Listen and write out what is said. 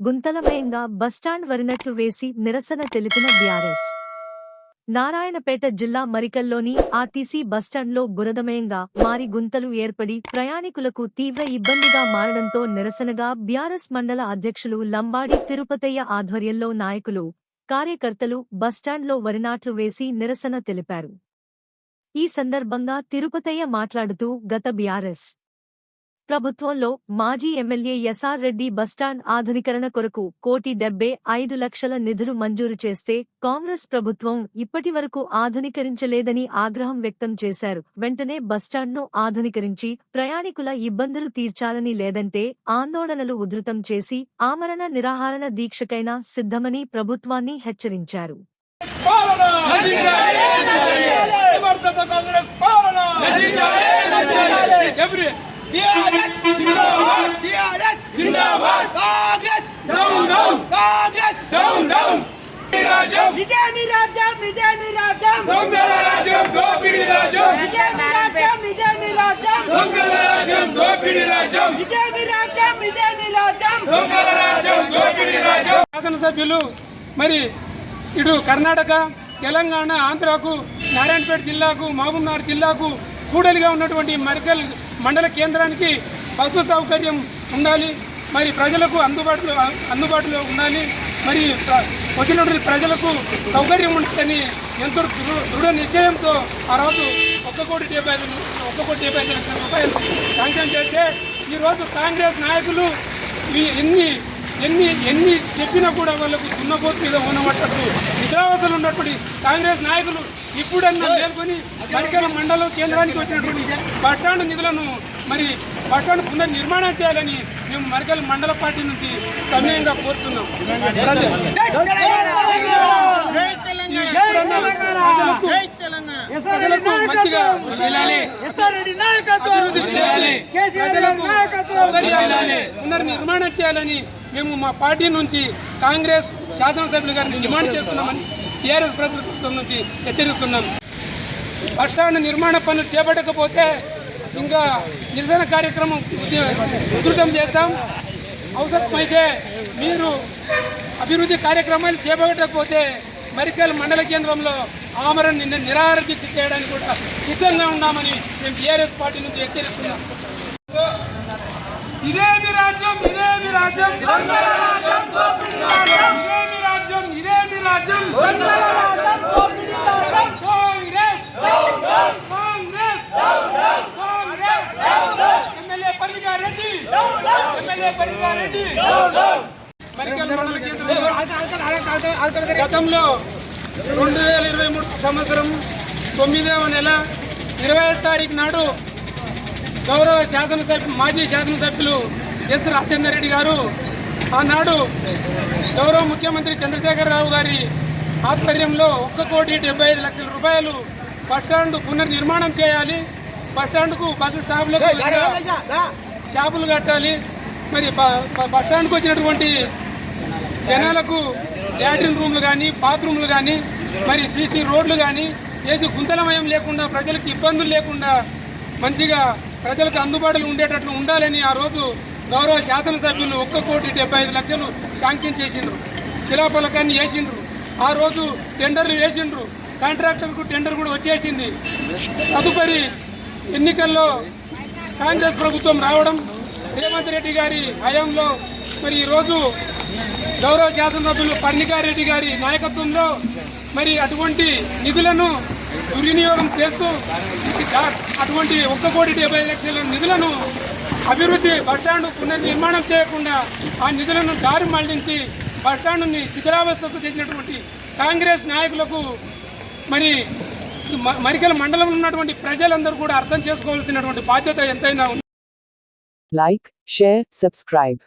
గుంతలమయంగా bus stand వరినట్లు వేసి నిరసన తెలిపిన బీఆర్ఎస్. నారాయణపేట జిల్లా మరికల్లోని ఆర్టీసీ బస్టాండ్లో బురదమయంగా మారి గుంతలు ఏర్పడి ప్రయాణికులకు తీవ్ర ఇబ్బందిగా మారడంతో నిరసనగా బీఆర్ఎస్ మండల అధ్యక్షులు లంబాడి తిరుపతయ్య ఆధ్వర్యంలో నాయకులు కార్యకర్తలు బస్టాండ్లో వరినాట్లు వేసి నిరసన తెలిపారు. ఈ సందర్భంగా తిరుపతయ్య మాట్లాడుతూ గత బీఆర్ఎస్ ప్రభుత్వంలో మాజీ ఎమ్మెల్యే ఎస్ఆర్ రెడ్డి బస్టాండ్ ఆధునీకరణ కొరకు కోటి డెబ్బే ఐదు లక్షల నిధులు మంజూరు చేస్తే కాంగ్రెస్ ప్రభుత్వం ఇప్పటివరకు ఆధునీకరించలేదని ఆగ్రహం వ్యక్తం చేశారు వెంటనే బస్టాండ్ను ఆధునీకరించి ప్రయాణికుల ఇబ్బందులు తీర్చాలని లేదంటే ఆందోళనలు ఉధృతం చేసి ఆమరణ నిరాహారణ దీక్షకైనా సిద్ధమని ప్రభుత్వాన్ని హెచ్చరించారు పాలన శాసనసభ్యులు మరి ఇటు కర్ణాటక తెలంగాణ ఆంధ్రాకు నారాయణపేట జిల్లాకు మహబూబ్నగర్ జిల్లాకు కూడలిగా ఉన్నటువంటి మరికల్ మండల కేంద్రానికి బస్సు సౌకర్యం ఉండాలి. మరి ప్రజలకు అందుబాటులో అందుబాటులో ఉండాలి. మరి వచ్చినటువంటి ప్రజలకు సౌకర్యం ఉంటుందని ఎంతో దృఢ నిశ్చయంతో ఆ రోజు ఒక్క కోటి డెబ్బై ఐదు ఒక్క కోటి డెబ్బై ఐదు లక్షల రూపాయలు శాంక్షన్ చేస్తే ఈరోజు కాంగ్రెస్ నాయకులు ఇన్ని ఎన్ని ఎన్ని చెప్పినా కూడా వాళ్ళకు దున్నపోతు మీద ఉన్నమట్టట్టు నిద్రావతలు ఉన్నటువంటి కాంగ్రెస్ నాయకులు ఇప్పుడన్నా మేల్కొని మరికల మండలం కేంద్రానికి వచ్చినటువంటి బస్టాండ్ నిధులను మరి బస్టాండ్ పునర్ నిర్మాణం చేయాలని మేము మరికల్ మండల పార్టీ నుంచి సమయంగా కోరుతున్నాం. పునర్నిర్మాణం చేయాలని మేము మా పార్టీ నుంచి కాంగ్రెస్ శాసనసభ్యులు గారిని డిమాండ్ చేస్తున్నామని టీఆర్ఎస్ ప్రభుత్వం నుంచి హెచ్చరిస్తున్నాం. బస్టాండ్ నిర్మాణ పనులు చేపట్టకపోతే ఇంకా నిరసన కార్యక్రమం ఉధృతం చేస్తాం. అవసరమైతే మీరు అభివృద్ధి కార్యక్రమాలు చేపట్టకపోతే మరికల్ మండల కేంద్రంలో ఆమరణ నిన్న నిరాహార దీక్ష చేయడానికి కూడా సిద్ధంగా ఉన్నామని మేము టీఆర్ఎస్ పార్టీ నుంచి హెచ్చరిస్తున్నాం. ఇదేమి రాజ్యం ఇదేమి రాజ్యం దొంగల రాజ్యం దోపిడీ రాజ్యం ఇదేమి రాజ్యం ఇదేమి రాజ్యం దొంగల రాజ్యం దోపిడీ రాజ్యం కాంగ్రెస్ కాంగ్రెస్ కాంగ్రెస్ ఎమ్మెల్యే పరిగా రెడ్డి ఎమ్మెల్యే పరిగా రెడ్డి గతంలో రెండు వేల ఇరవై మూడు సంవత్సరం తొమ్మిదవ నెల ఇరవై తారీఖు నాడు గౌరవ శాసనసభ్యు మాజీ శాసనసభ్యులు ఎస్ రాజేందర్ రెడ్డి గారు. ఆనాడు గౌరవ ముఖ్యమంత్రి చంద్రశేఖరరావు గారి ఆధ్వర్యంలో ఒక్క కోటి డెబ్బై ఐదు లక్షల రూపాయలు బస్టాండ్ పునర్నిర్మాణం చేయాలి. బస్టాండ్కు బస్సు స్టాప్లకు షాపులు కట్టాలి. మరి బస్టాండ్కు వచ్చినటువంటి జనాలకు లాట్రిన్ రూమ్లు కానీ బాత్రూమ్లు కానీ మరి సీసీ రోడ్లు కానీ వేసి గుంతలమయం లేకుండా ప్రజలకు ఇబ్బందులు లేకుండా మంచిగా ప్రజలకు అందుబాటులో ఉండేటట్లు ఉండాలని ఆ రోజు గౌరవ శాసనసభ్యులు ఒక్క కోటి డెబ్బై ఐదు లక్షలు శాంక్షన్ చేసిండ్రు. శిలాఫలకాన్ని వేసిండ్రు. ఆ రోజు టెండర్లు వేసిండ్రు. కాంట్రాక్టర్కు టెండర్ కూడా వచ్చేసింది. తదుపరి ఎన్నికల్లో కాంగ్రెస్ ప్రభుత్వం రావడం రేవంత్ రెడ్డి గారి హయాంలో మరి ఈరోజు గౌరవ శాసనసభ్యులు పర్ణికారెడ్డి గారి నాయకత్వంలో మరి అటువంటి నిధులను దుర్వినియోగం చేస్తూ అటువంటి ఒక్క కోటి డెబ్బై లక్షల నిధులను అభివృద్ధి బస్టాండ్ పునర్నిర్మాణం చేయకుండా ఆ నిధులను దారి మళ్ళించి బస్టాండ్ని శిథిలావస్థకు చేసినటువంటి కాంగ్రెస్ నాయకులకు మరి మరికల మండలంలో ఉన్నటువంటి ప్రజలందరూ కూడా అర్థం చేసుకోవాల్సినటువంటి బాధ్యత ఎంతైనా ఉంది. Like share subscribe